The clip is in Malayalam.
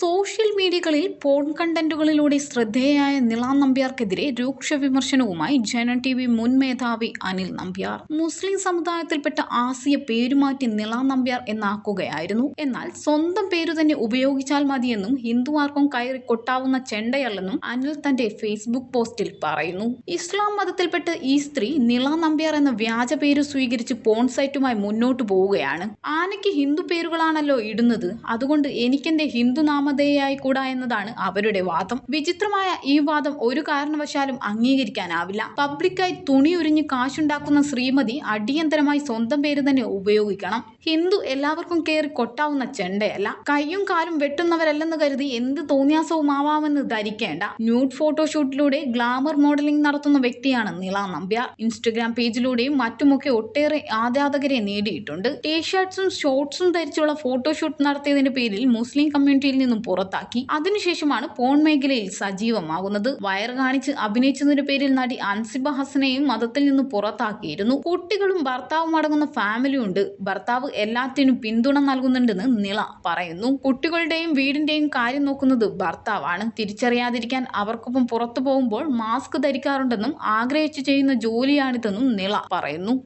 സോഷ്യൽ മീഡിയകളിൽ പോൺ കണ്ടന്റുകളിലൂടെ ശ്രദ്ധേയായ നിള നമ്പ്യാർക്കെതിരെ രൂക്ഷ വിമർശനവുമായി ജന ടി വി മുൻ മേധാവി അനിൽ നമ്പ്യാർ. മുസ്ലിം സമുദായത്തിൽപ്പെട്ട ആസിയ പേരുമാറ്റി നിള നമ്പ്യാർ എന്നാക്കുകയായിരുന്നു. എന്നാൽ സ്വന്തം പേരു തന്നെ ഉപയോഗിച്ചാൽ മതിയെന്നും ഹിന്ദുമാർക്കും കയറി കൊട്ടാവുന്ന ചെണ്ടയല്ലെന്നും അനിൽ തന്റെ ഫേസ്ബുക്ക് പോസ്റ്റിൽ പറയുന്നു. ഇസ്ലാം മതത്തിൽപ്പെട്ട് ഈ സ്ത്രീ നിള നമ്പ്യാർ എന്ന വ്യാജ പേര് സ്വീകരിച്ച് പോൺ സൈറ്റുമായി മുന്നോട്ടു പോവുകയാണ്. ആനയ്ക്ക് ഹിന്ദു പേരുകളാണല്ലോ ഇടുന്നത്. അതുകൊണ്ട് എനിക്കെന്റെ ഹിന്ദു നാമധേയായി കൂടാ എന്നതാണ് അവരുടെ വാദം. വിചിത്രമായ ഈ വാദം ഒരു കാരണവശാലും അംഗീകരിക്കാനാവില്ല. പബ്ലിക്കായി തുണി ഉരിഞ്ഞ് കാശുണ്ടാക്കുന്ന ശ്രീമതി അടിയന്തരമായി സ്വന്തം പേര് തന്നെ ഉപയോഗിക്കണം. ഹിന്ദു എല്ലാവർക്കും കയറി കൊട്ടാവുന്ന ചെണ്ടയല്ല. കൈയും കാലും വെട്ടുന്നവരല്ലെന്ന് കരുതി എന്ത് തോന്നിയാസവും ആവാമെന്ന് ധരിക്കേണ്ട. ന്യൂഡ് ഫോട്ടോഷൂട്ടിലൂടെ ഗ്ലാമർ മോഡലിംഗ് നടത്തുന്ന വ്യക്തിയാണ് നില നമ്പ്യാർ. ഇൻസ്റ്റഗ്രാം പേജിലൂടെയും മറ്റുമൊക്കെ ഒട്ടേറെ ആരാധകരെ നേടിയിട്ടുണ്ട്. ടീഷർട്ട്സും ഷോർട്സും ധരിച്ചുള്ള ഫോട്ടോഷൂട്ട് നടത്തിയതിന്റെ പേരിൽ മുസ്ലിം കമ്മ്യൂണിറ്റിയിൽ നിന്നും പുറത്താക്കി. അതിനുശേഷമാണ് പോൺ മേഖലയിൽ സജീവമാകുന്നത്. വയർ കാണിച്ച് അഭിനയിച്ചതിന്റെ പേരിൽ നടി അൻസിബ ഹസനെയും മതത്തിൽ നിന്ന് പുറത്താക്കിയിരുന്നു. കുട്ടികളും ഭർത്താവും അടങ്ങുന്ന ഫാമിലി ഉണ്ട്. ഭർത്താവ് എല്ലാത്തിനും പിന്തുണ നൽകുന്നുണ്ടെന്ന് നിള പറയുന്നു. കുട്ടികളുടെയും വീടിന്റെയും കാര്യം നോക്കുന്നത് ഭർത്താവാണ്. തിരിച്ചറിയാതിരിക്കാൻ അവർക്കൊപ്പം പുറത്തു പോകുമ്പോൾ മാസ്ക് ധരിക്കാറുണ്ടെന്നും ആഗ്രഹിച്ചു ചെയ്യുന്ന ജോലിയാണിതെന്നും നിള പറയുന്നു.